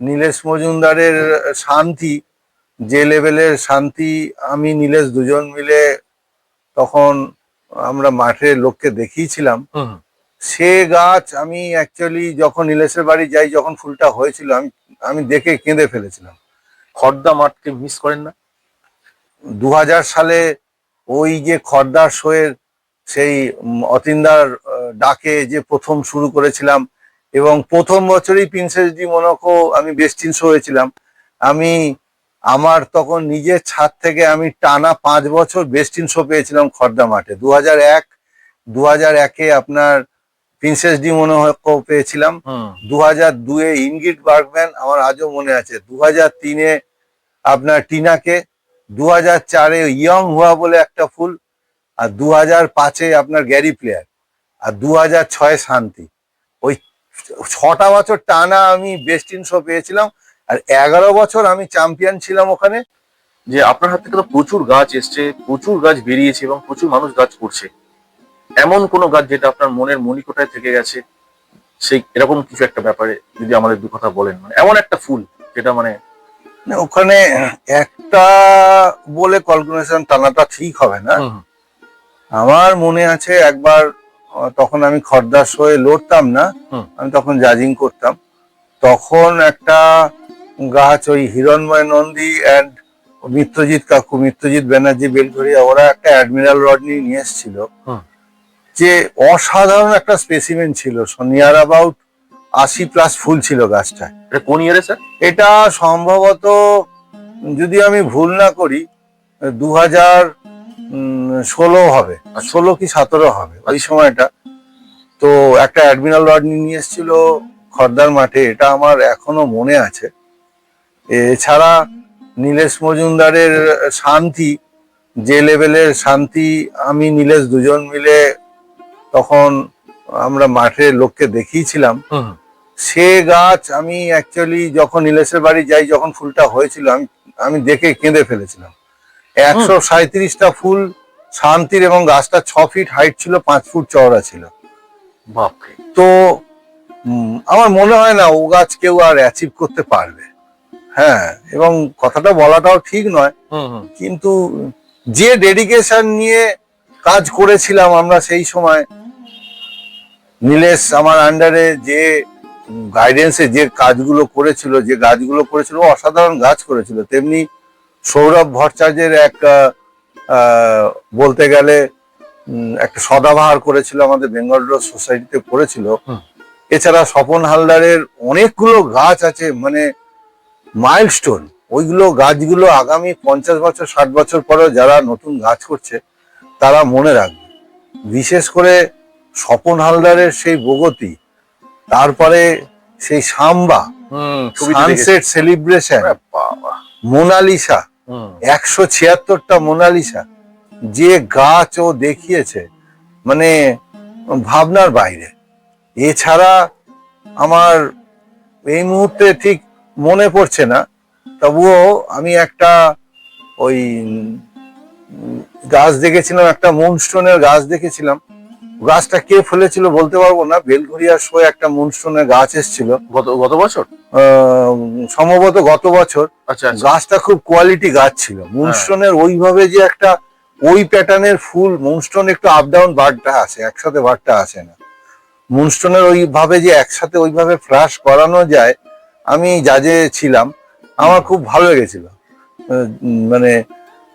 নীলেশ মজুমদারের শান্তি যে লেভেলের শান্তি আমি নীলেশ দুজন মিলে তখন আমরা মাঠে লোককে দেখিয়েছিলাম। সে গাছ আমি অ্যাকচুয়ালি যখন নীলেশের বাড়ি যাই যখন ফুলটা হয়েছিল আমি আমি দেখে কেঁদে ফেলেছিলাম। খর্দা মাঠকে মিস করেন না? দু হাজার সালে ওই যে খর্দার শোয়ের সেই অতীন্দার ডাকে যে প্রথম শুরু করেছিলাম এবং প্রথম বছরই প্রিন্সেস ডি মোনাকো আমি বেস্টিন শো হয়েছিলাম। আমি আমার তখন নিজের ছাদ থেকে আমি টানা পাঁচ বছর বেস্টিন শো পেয়েছিলাম খর্দা মাঠে। দু হাজার এক দু হাজার একে আপনার প্রিন্সেস ডি মোনাকো পেয়েছিলাম। দু হাজার দুয়ে ইনগিট বার্গম্যান আমার আজও মনে আছে। দু হাজার তিনে আপনার টিনাকে দু হাজার চারে ইয়ং হুয়া বলে একটা ফুল আর দু হাজার পাঁচে আপনার গ্যারি প্লেয়ার আর দু হাজার ছয় শান্তি। ছটা বছর টানা আমি বেস্ট ইন শো পেয়েছিলাম আর এগারো বছর আমি চ্যাম্পিয়ন ছিলাম ওখানে। যে আপনার হাত থেকে তো প্রচুর গাছ এসছে প্রচুর গাছ বেরিয়েছে এবং প্রচুর মানুষ গাছ করছে। এমন কোন গাছ যেটা আপনার মনের মনিকোটায় থেকে গেছে? সেই এরকম কিছু একটা ব্যাপারে যদি আমাদের দু কথা বলেন। মানে এমন একটা ফুল যেটা মানে ওখানে একটা বলে ক্যালকুলেশন টানাটা ঠিক হবে না। আমার মনে আছে একবার তখন আমি খর্দার শোয়ে লড়তাম না। আমি তখন জাজিং করতাম। তখন একটা গাছ ওই হিরণময় নন্দী অ্যান্ড মিত্রজিৎ কাকু মিত্রজিৎ ব্যানার্জি বেলঘরিয়া ওরা একটা অ্যাডমিরাল রডনি নিয়ে এসেছিল। হুম। যে অসাধারণ একটা স্পেসিমেন ছিল। নিয়ার অ্যাবাউট আশি প্লাস ফুল ছিল গাছটা এটা কোন ইয়ারে স্যার এটা সম্ভবত যদি আমি ভুল না করি দু হাজার ষোলো হবে। ষোলো কি সতেরো হবে? ওই সময়টা। তো একটা অ্যাডমিরাল রড নিয়ে এসেছিল খর্দার মাঠে। এটা আমার এখনও মনে আছে। এছাড়া নীলেশ মজুমদারের শান্তি যে লেভেলের শান্তি আমি নীলেশ দুজন মিলে তখন আমরা মাঠে লোককে দেখিয়েছিলাম। সে গাছ আমি অ্যাকচুয়ালি যখন নীলেশের বাড়ি যাই যখন ফুলটা হয়েছিল আমি আমি দেখে কেঁদে ফেলেছিলাম। একশো সাঁত্রিশটা ফুল শান্তির এবং গাছটা ছ ফিট হাইট ছিল পাঁচ ফুট চওড়া ছিল। তো আমার মনে হয় না ও গাছ কেউ আর অ্যাচিভ করতে পারবে। হ্যাঁ এবং কথাটা বলাটাও ঠিক নয়। কিন্তু যে ডেডিকেশন নিয়ে কাজ করেছিলাম আমরা সেই সময় নীলেশ আমার আন্ডারে যে গাইডেন্সে যে কাজগুলো করেছিল যে গাছগুলো করেছিল অসাধারণ গাছ করেছিল। তেমনি সৌরভ ভট্টাচার্যের এক বলতে গেলে একটা সদাবাহার করেছিল আমাদের বেঙ্গল রোড সোসাইটিতে করেছিল। এছাড়া স্বপন হালদারের অনেকগুলো গাছ আছে মানে মাইলস্টোন। ওইগুলো গাছগুলো আগামী পঞ্চাশ বছর ষাট বছর পরেও যারা নতুন গাছ করছে তারা মনে রাখবে। বিশেষ করে স্বপন হালদারের সেই বগতি তারপরে সেই সাম্বা সানসেট সেলিব্রেশন মোনালিসা একশো ছিয়াত্তরটা মোনালিসা যে গাছ ও দেখিয়েছে মানে ভাবনার বাইরে। এছাড়া আমার এই মুহূর্তে ঠিক মনে পড়ছে না, তবুও আমি একটা ওই গাছ দেখেছিলাম, একটা মুনস্টোনের গাছ দেখেছিলাম। গাছটা কে ফেলেছিল বলতে পারব না। বেলঘরিয়ার শো একটা মুনস্টোনের গাছ এসেছিল। গত গত বছর? সম্ভবত গত বছর। আচ্ছা আচ্ছা। গাছটা খুব কোয়ালিটি গাছ ছিল। মুনস্টোনের ওইভাবে যে একটা ওই প্যাটার্নের ফুল মুনস্টোন একটু আপ ডাউন বারটা আসে একসাথে বারটা আসে না। মুনস্টোনের ওইভাবে যে একসাথে ওইভাবে ফ্লাশ করানো যায় আমি জাজে ছিলাম আমার খুব ভালো লেগেছিল। মানে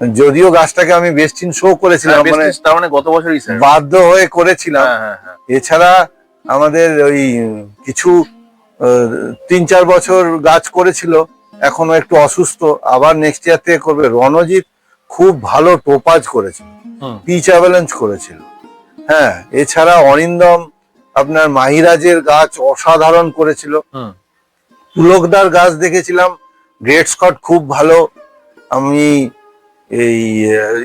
যদিও গাছটাকে আমি বেস্টিন শো করেছিলাম হ্যাঁ, মানে তার মানে গত বছরই বাধ্য হয়ে করেছিলাম। হ্যাঁ হ্যাঁ এছাড়া আমাদের ওই কিছু তিন চার বছর গাছ করেছিল এখনও একটু অসুস্থ। আবার নেক্সট ইয়ার থেকে করবে। রণজিৎ খুব ভালো টোপাজ করেছিল। পিচ অ্যাভেলেন্স করেছিল। হ্যাঁ এছাড়া অরিন্দম আপনার মাহিরাজের গাছ অসাধারণ করেছিল। হুম। পুলকদার গাছ দেখেছিলাম। গ্রেট স্কট খুব ভালো। আমি এই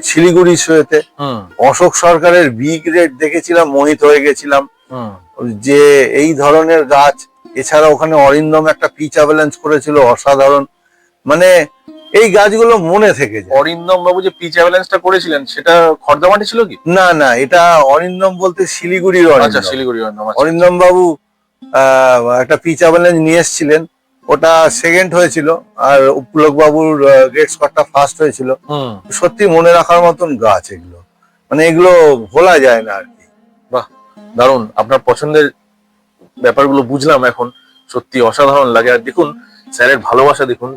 শিলিগুড়ি শোয়েতে অশোক সরকারের বি গ্রেড দেখেছিলাম মোহিত হয়ে গেছিলাম। যে এই ধরনের গাছ এছাড়া ওখানে অরিন্দম একটা পিচ অ্যাভেলেন্স করেছিল অসাধারণ। মানে এই গাছগুলো মনে থেকে যায়। অরিন্দম বাবু যে পিচ অ্যাভেলেন্সটা করেছিলেন সেটা খর্দামাটি ছিল কি? না না এটা অরিন্দম বলতে শিলিগুড়ির আচ্ছা অরিন্দম। শিলিগুড়ি অরিন্দম আচ্ছা। অরিন্দম বাবু আহ, একটা পিচ অ্যাভেলেন্স নিয়ে এসেছিলেন। ওটা সেকেন্ড হয়েছিল আর পুলক বাবুর রেড স্কটটা ফার্স্ট হয়েছিল। সত্যি মনে রাখার মতন গাছ এগুলো। মানে এগুলো ভোলা যায় না আর কি। দারুণ। আপনার পছন্দের ব্যাপারগুলো বুঝলাম এখন। সত্যি অসাধারণ লাগে। আর দেখুন স্যারের ভালোবাসা দেখুন।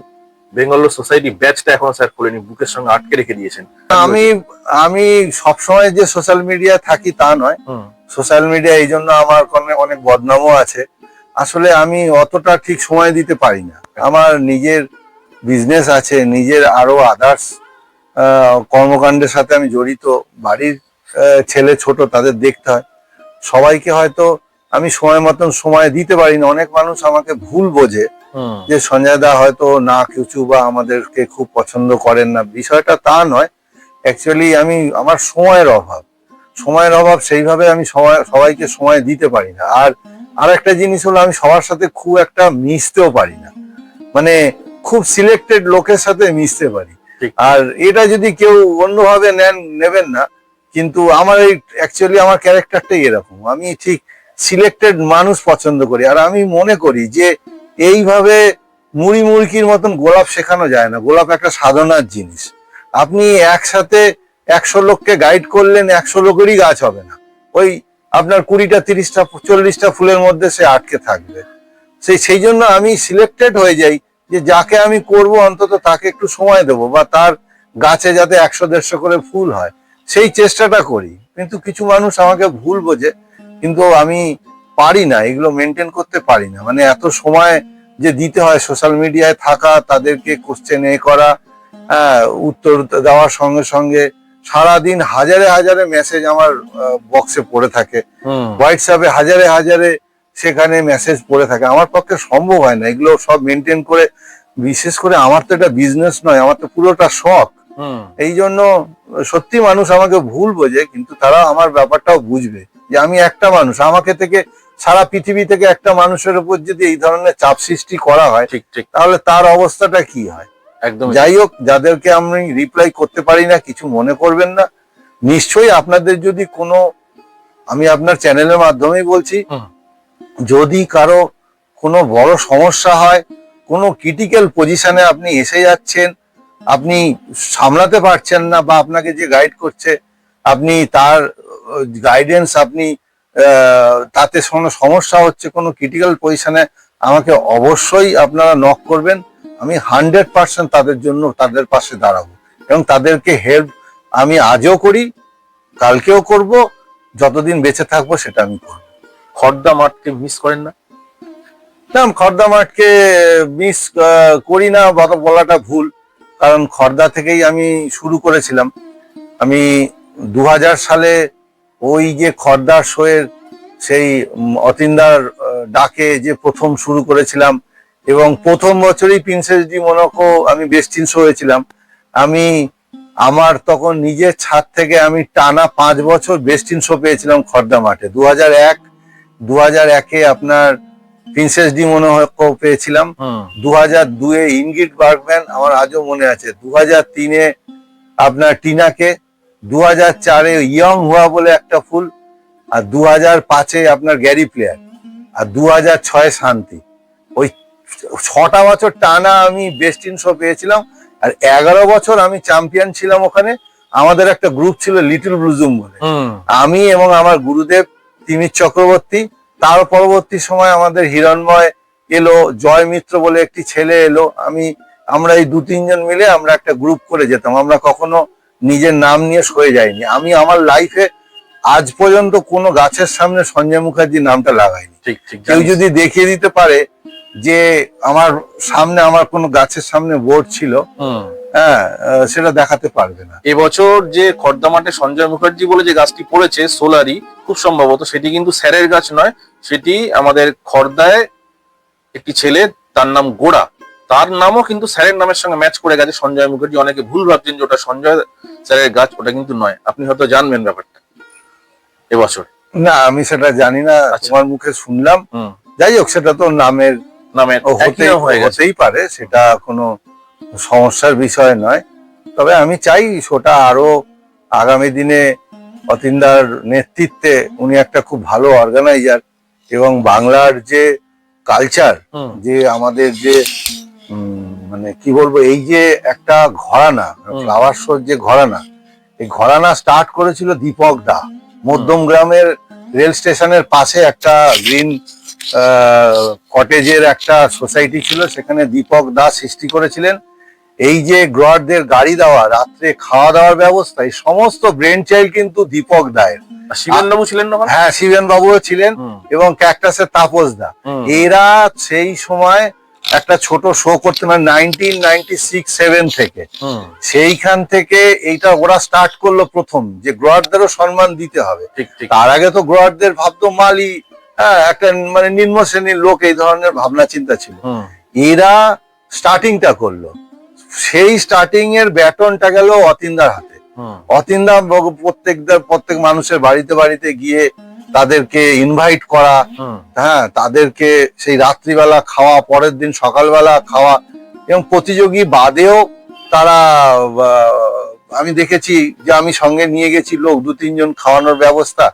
বেঙ্গল সোসাইটি ব্যাচটা এখন স্যার খুলেনি বুকের সঙ্গে আটকে রেখে দিয়েছেন। আমি আমি সবসময় যে সোশ্যাল মিডিয়ায় থাকি তা নয়। সোশ্যাল মিডিয়া এই জন্য আমার কোনো অনেক বদনামও আছে। আসলে আমি অতটা ঠিক সময় দিতে পারি না। আমার নিজের বিজনেস আছে নিজের আরও আদার্স কর্মকাণ্ডের সাথে আমি জড়িত। বাড়ির ছেলে ছোট তাদের দেখতে হয়। সবাইকে হয়তো আমি সময় মতন সময় দিতে পারি না অনেক মানুষ আমাকে ভুল বোঝে যে সঞ্জয় দা হয়তো না কিছু বা আমাদেরকে খুব পছন্দ করেন না। বিষয়টা তা নয়। অ্যাকচুয়ালি আমি আমার সময়ের অভাব। সময়ের অভাব সেইভাবে আমি সময় সবাইকে সময় দিতে পারি না। আর আর একটা জিনিস হলো আমি সবার সাথে খুব একটা মিশতেও পারি না। মানে খুব সিলেক্টেড লোকের সাথে মিশতে পারি। আর এটা যদি কেউ অন্যভাবে নেন নেবেন না কিন্তু আমার এই অ্যাকচুয়ালি আমার ক্যারেক্টারটাই এরকম। আমি ঠিক সিলেক্টেড মানুষ পছন্দ করি। আর আমি মনে করি যে এইভাবে মুড়ি মুড়কির মতন গোলাপ শেখানো যায় না। গোলাপ একটা সাধনার জিনিস। আপনি একসাথে একশো লোককে গাইড করলেন একশো লোকেরই গাছ হবে না। ওই আপনার কুড়িটা, তিরিশটা, চল্লিশটা ফুলের মধ্যে সে আটকে থাকবে। সেই সেই জন্য আমি সিলেক্টেড হয়ে যাই যে যাকে আমি করব, অন্তত তাকে একটু সময় দেবো বা তার গাছে যাতে একশো, দেড়শো করে ফুল হয়। সেই চেষ্টাটা করি। কিন্তু কিছু মানুষ আমাকে ভুল বোঝে, কিন্তু আমি পারি না, এগুলো মেনটেন করতে পারি না। মানে এত সময় যে দিতে হয় সোশ্যাল মিডিয়ায় থাকা, তাদেরকে কোশ্চেন এ করা হ্যাঁ উত্তর দেওয়ার সঙ্গে সঙ্গে সারাদিন হাজারে হাজারে মেসেজ আমার বক্সে পড়ে থাকে। হোয়াটসঅ্যাপে হাজারে হাজারে সেখানে মেসেজ পড়ে থাকে। আমার পক্ষে সম্ভব হয় না। এগুলো সব মেনটেন করে বিশেষ করে আমার তো এটা বিজনেস নয় আমার তো পুরোটা শখ। এই জন্য সত্যি মানুষ আমাকে ভুল বোঝে কিন্তু তারা আমার ব্যাপারটাও বুঝবে যে আমি একটা মানুষ। আমাকে থেকে সারা পৃথিবী থেকে একটা মানুষের উপর যদি এই ধরনের চাপ সৃষ্টি করা হয় ঠিক ঠিক। তাহলে তার অবস্থাটা কি হয়? একদম যাই হোক যাদেরকে আমি রিপ্লাই করতে পারি না কিছু মনে করবেন না। নিশ্চয়ই আপনাদের যদি কোনো আমি আপনার চ্যানেলের মাধ্যমেই বলছি যদি কারও কোনো বড় সমস্যা হয় কোনো ক্রিটিক্যাল পজিশনে আপনি এসে যাচ্ছেন আপনি সামলাতে পারছেন না বা আপনাকে যে গাইড করছে আপনি তার গাইডেন্স আপনি তাতে কোনো সমস্যা হচ্ছে কোনো ক্রিটিক্যাল পজিশনে আমাকে অবশ্যই আপনারা নক করবেন। আমি হান্ড্রেড পার্সেন্ট তাদের জন্য তাদের পাশে দাঁড়াবো। এবং তাদেরকে হেল্প আমি আজও করি, কালকেও করব, যতদিন বেঁচে থাকব সেটা আমি করব। খর্দা মাঠকে মিস করেন না? না খর্দা মাঠকে মিস করি না বলাটা ভুল। কারণ খর্দা থেকেই আমি শুরু করেছিলাম। আমি দু হাজার সালে ওই যে খর্দার শোয়ের সেই অতীন্দার ডাকে যে প্রথম শুরু করেছিলাম এবং প্রথম বছরই প্রিন্সেস ডি মোনাকো আমি বেস্টিন শো হয়েছিলাম। আমি আমার তখন নিজের ছাদ থেকে আমি টানা পাঁচ বছর বেস্টিন শো পেয়েছিলাম খর্দা মাঠে। দু হাজার এক দু হাজার একে আপনার প্রিন্সেস ডি মোনাকো পেয়েছিলাম। দু হাজার দুয়ে ইনগিট বার্গম্যান আমার আজও মনে আছে। দু হাজার তিনে আপনার টিনাকে দু হাজার চারে ইয়ং হুয়া বলে একটা ফুল আর দু হাজার পাঁচে আপনার গ্যারি প্লেয়ার আর দু হাজার ছয় শান্তি ছটা বছর টানা আমি বেস্ট ইন শো পেয়েছিলাম আর এগারো বছর আমি চ্যাম্পিয়ন ছিলাম ওখানে। আমাদের একটা গ্রুপ ছিল লিটল ব্লুজুম বলে। আমি এবং আমার গুরুদেব তিমির চক্রবর্তী তার পরবর্তী সময় আমাদের হিরণময় এলো জয় মিত্র বলে একটি ছেলে এলো। আমি আমরা এই দু তিনজন মিলে আমরা একটা গ্রুপ করে যেতাম। আমরা কখনো নিজের নাম নিয়ে সয়ে যাইনি। আমি আমার লাইফে আজ পর্যন্ত কোনো গাছের সামনে সঞ্জয় মুখার্জি নামটা লাগাইনি। ঠিক ঠিক কেউ যদি দেখিয়ে দিতে পারে যে আমার সামনে আমার কোনো গাছের সামনে বোর্ড ছিল হুম। হ্যাঁ সেটা দেখাতে পারবে না। এবছর যে খর্দা মাঠে সঞ্জয় মুখার্জি বলে যে গাছটি পড়েছে সোলারি খুব সম্ভবত সেটি কিন্তু স্যারের গাছ নয় সেটি আমাদের খর্দায় একটি ছেলে তার নাম গোড়া। তার নামও কিন্তু স্যারের নামের সঙ্গে ম্যাচ করে গেছে সঞ্জয় মুখার্জি। অনেকে ভুল ভাবছেন যে ওটা সঞ্জয় স্যারের গাছ ওটা কিন্তু নয়। আপনি হয়তো জানবেন ব্যাপারটা এবছর। না আমি সেটা জানি না আচ্ছা। তোমার মুখে শুনলাম। যাই হোক সেটা তো নামের নাম হতেই পারে সেটা কোনো সমস্যার বিষয় নয়। তবে আমি চাই সেটা আরও আগামী দিনে অতীন্দার নেতৃত্বে উনি একটা খুব ভালো অর্গানাইজার এবং বাংলার যে কালচার যে আমাদের যে মানে কি বলব এই যে একটা ঘরানা। ফ্লাওয়ার শোর যে ঘরানা এই ঘরানা স্টার্ট করেছিল দীপক দা। মধ্যম গ্রামের রেল স্টেশনের পাশে একটা গ্রিন কটেজের একটা সোসাইটি ছিল সেখানে দীপক দাস সৃষ্টি করেছিলেন। এই যে গ্রোয়ারদের গাড়ি দেওয়া রাত্রে খাওয়া দাওয়ার ব্যবস্থা এই সমস্ত ব্রেন চাইল্ড কিন্তু দীপক দায়ের। আর শিবেন বাবু ছিলেন হ্যাঁ শিবেনবাবুও ছিলেন এবং ক্যাকটাসের তাপস দা। এরা সেই সময় একটা ছোট শো করতে মানে নাইনটিন নাইনটি সিক্স সেভেন থেকে সেইখান থেকে এইটা ওরা স্টার্ট করল প্রথম যে গ্রোয়ারদেরও সম্মান দিতে হবে। ঠিক ঠিক। তার আগে তো গ্রোয়ারদের ভাবতো মালি হ্যাঁ একটা মানে নিম্ন শ্রেণির লোক এই ধরনের ভাবনা চিন্তা ছিল। এরা স্টার্টিংটা করল। সেই স্টার্টিং এর ব্যাটনটা গেল অতিন্দার হাতে। অতিন্দা প্রত্যেকদের প্রত্যেক মানুষের বাড়িতে বাড়িতে গিয়ে তাদেরকে ইনভাইট করা হ্যাঁ তাদেরকে সেই রাত্রিবেলা খাওয়া পরের দিন সকালবেলা খাওয়া এবং প্রতিযোগী বাদেও তারা আমি দেখেছি যে আমি সঙ্গে নিয়ে গেছি লোক দু তিনজন খাওয়ানোর ব্যবস্থা।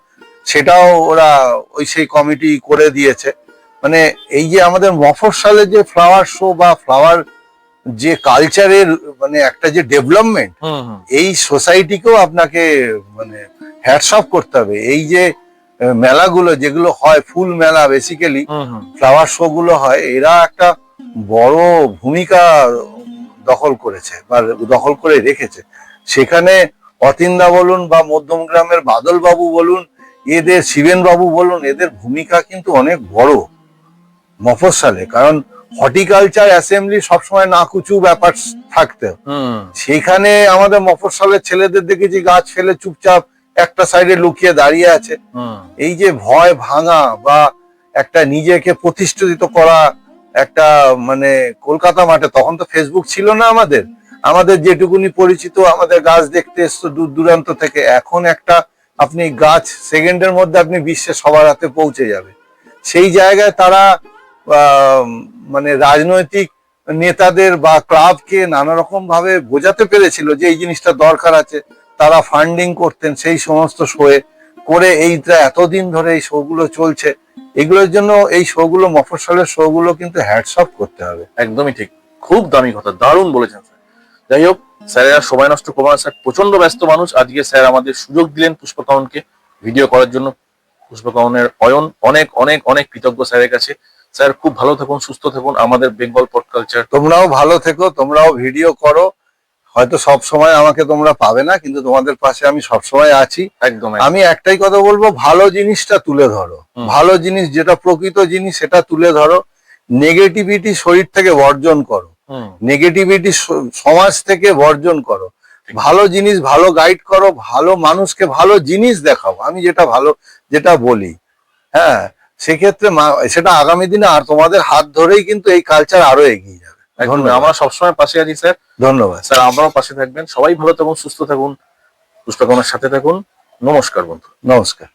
সেটাও ওরা ওই সেই কমিটি করে দিয়েছে। মানে এই যে আমাদের মফস্বলে যে ফ্লাওয়ার শো বা ফ্লাওয়ার যে কালচারের মানে একটা যে ডেভেলপমেন্ট এই সোসাইটিকেও আপনাকে মানে হ্যাটসঅপ করতে হবে। এই যে মেলাগুলো যেগুলো হয় ফুল মেলা বেসিক্যালি ফ্লাওয়ার শো গুলো হয় এরা একটা বড় ভূমিকা দখল করেছে বা দখল করে রেখেছে। সেখানে অতিন্দা বলুন বা মধ্যম গ্রামের বাদল বাবু বলুন এদের শিবেন বাবু বলুন এদের ভূমিকা কিন্তু অনেক বড় মফস্বলে। কারণ হর্টিকালচার অ্যাসেম্বলি সবসময় নাকুচু ব্যাপার থাকতে। সেখানে আমাদের মফস্বলের ছেলেদের দেখেছি গাছ ফেলে চুপচাপ একটা সাইডে লুকিয়ে দাঁড়িয়ে আছে। এই যে ভয় ভাঙা বা একটা নিজেকে প্রতিষ্ঠিত করা একটা মানে কলকাতা মাঠে তখন তো ফেসবুক ছিল না আমাদের। আমাদের যেটুকুনি পরিচিত আমাদের গাছ দেখতে এসছো দূর দূরান্ত থেকে। এখন একটা আপনি গাছ সেকেন্ডের মধ্যে আপনি বিশ্বে সবার হাতে পৌঁছে যাবে। সেই জায়গায় তারা মানে রাজনৈতিক নেতাদের বা ক্লাবকে নানা রকম ভাবে বোঝাতে পেরেছিল যে এই জিনিসটা দরকার আছে। তারা ফান্ডিং করতেন সেই সমস্ত শোয়ে করে এইটা এতদিন ধরে এই শোগুলো চলছে। এগুলোর জন্য এই শোগুলো, মফস্বলের শোগুলো কিন্তু হ্যাটসঅপ করতে হবে। একদমই ঠিক। খুব দামি কথা। দারুণ বলেছেন স্যার। যাই হোক স্যারেরা সময় নষ্ট করব না। স্যার প্রচণ্ড ব্যস্ত মানুষ। আজকে স্যার আমাদের সুযোগ দিলেন পুষ্পকাউনকে ভিডিও করার জন্য। পুষ্পকাউনের অয়ন অনেক অনেক অনেক কৃতজ্ঞ স্যারের কাছে। স্যার খুব ভালো থাকুন সুস্থ থাকুন। আমাদের বেঙ্গল পট কালচার তোমরাও ভালো থেকো তোমরাও ভিডিও করো। হয়তো সব সময় আমাকে তোমরা পাবে না কিন্তু তোমাদের পাশে আমি সব সময় আছি। একদম আমি একটাই কথা বলব ভালো জিনিসটা তুলে ধরো। ভালো জিনিস যেটা প্রকৃত জিনিস সেটা তুলে ধরো। নেগেটিভিটি শরীর থেকে বর্জন করো। নেগেটিভিটি সমাজ থেকে বর্জন করো। ভালো জিনিস ভালো গাইড করো ভালো মানুষকে ভালো জিনিস দেখাও। আমি যেটা ভালো যেটা বলি হ্যাঁ সেক্ষেত্রে সেটা আগামী দিনে আর তোমাদের হাত ধরেই কিন্তু এই কালচার আরও এগিয়ে যাবে। ধন্যবাদ। আমরা সবসময় পাশে আছি স্যার। ধন্যবাদ। স্যার আমরাও পাশে থাকবেন। সবাই ভালো থাকুন সুস্থ থাকুন পুষ্পকাউনের সাথে থাকুন। নমস্কার বন্ধু। নমস্কার।